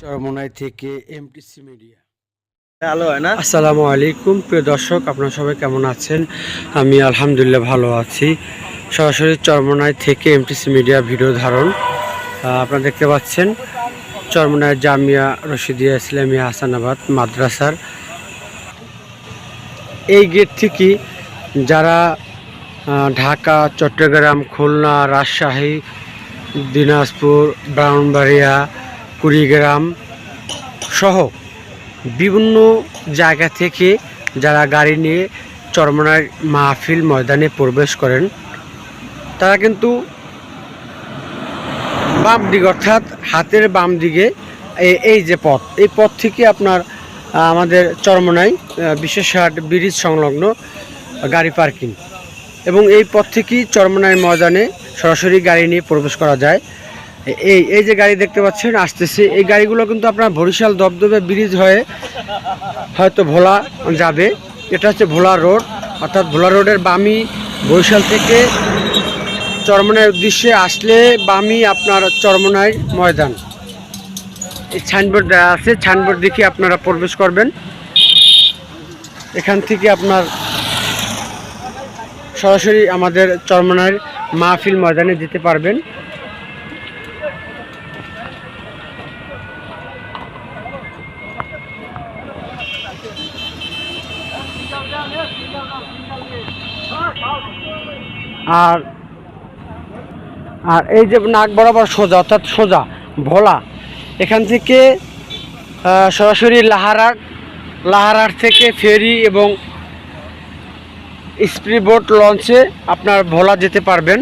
চরমনাই থেকে MTC media হয় না আসসালামু আলাইকুম। প্রিয় দর্শক আপনারা সবাই কেমন আছেন? আমি আলহামদুলিল্লাহ ভালো আছি। সরাসরি চরমনাই থেকে এমটিসি মিডিয়া ভিডিও ধারণ। আপনারা দেখতে পাচ্ছেন চরমনাই জামিয়া রশিদিয়া ইসলামিয়া হাসানাবাদ মাদ্রাসার। এই গেট থেকে যারা ঢাকা চট্টগ্রাম খুলনা রাজশাহী দিনাজপুর ব্রাহ্মণবাড়িয়া কুড়িগ্রাম সহ বিভিন্ন জায়গা থেকে যারা গাড়ি নিয়ে চরমনার মাহফিল ময়দানে প্রবেশ করেন, তারা কিন্তু বাম দিক অর্থাৎ হাতের বাম দিকে এই যে পথ, এই পথ থেকে আপনার আমাদের চরমনাই বিশেষ বিশেষহাট ব্রিজ সংলগ্ন গাড়ি পার্কিং। এবং এই পথ থেকেই চরমনাই ময়দানে সরাসরি গাড়ি নিয়ে প্রবেশ করা যায়। এই এই যে গাড়ি দেখতে পাচ্ছেন, আসতেছে। এই গাড়িগুলো কিন্তু আপনার বরিশাল দবদবে ব্রিজ হয়ে হয়তো ভোলা যাবে। এটা হচ্ছে ভোলা রোড। অর্থাৎ ভোলা রোডের বামি বরিশাল থেকে চরমনার উদ্দেশ্যে আসলে বামি আপনার চরমনাই ময়দান। এই সাইনবোর্ড আছে। সাইনবোর্ড দেখে আপনারা প্রবেশ করবেন। এখান থেকে আপনার সরাসরি আমাদের চরমনার মাহফিল ময়দানে যেতে পারবেন। আর আর এই যে নাক বরাবর সোজা, অর্থাৎ সোজা, ভোলা, এখান থেকে সরাসরি লাহারাট লাহারাট থেকে ফেরি এবং স্প্রি বোট লঞ্চে আপনার ভোলা যেতে পারবেন।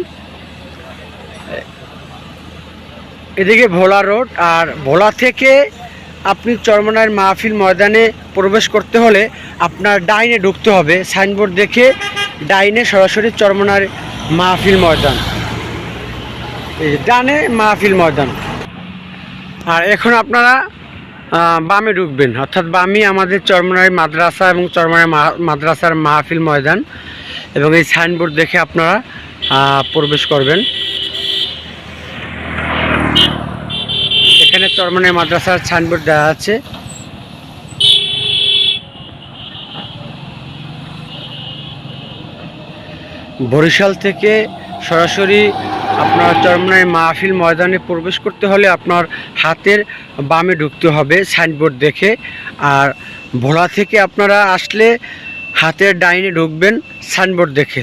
এদিকে ভোলা রোড, আর ভোলা থেকে আপনি চরমনার মাহফিল ময়দানে প্রবেশ করতে হলে আপনার ডাইনে ঢুকতে হবে। সাইনবোর্ড দেখে ডাইনে সরাসরি চরমনার মাহফিল ময়দান। ডানে মাহফিল ময়দান। আর এখন আপনারা বামে ঢুকবেন। অর্থাৎ বামে আমাদের চরমনাই মাদ্রাসা এবং চরমনাই মা- মাদ্রাসার মাহফিল ময়দান এবং এই সাইনবোর্ড দেখে আপনারা প্রবেশ করবেন। এখানে চরমনাই মাদ্রাসার সাইনবোর্ড দেওয়া আছে। বরিশাল থেকে সরাসরি আপনার চরমনায় মাহফিল ময়দানে প্রবেশ করতে হলে আপনার হাতের বামে ঢুকতে হবে সাইনবোর্ড দেখে। আর ভোলা থেকে আপনারা আসলে হাতের ডাইনে ঢুকবেন সাইনবোর্ড দেখে।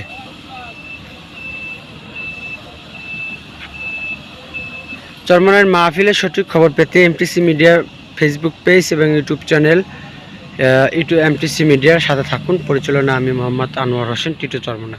চরমনার মাহফিলের সঠিক খবর পেতে এমটিসি মিডিয়ার ফেসবুক পেজ এবং ইউটিউব চ্যানেল ইউটিউব এমটিসি মিডিয়ার সাথে থাকুন। পরিচালনা আমি মোহাম্মদ আনোয়ার হোসেন টিটু চরমনা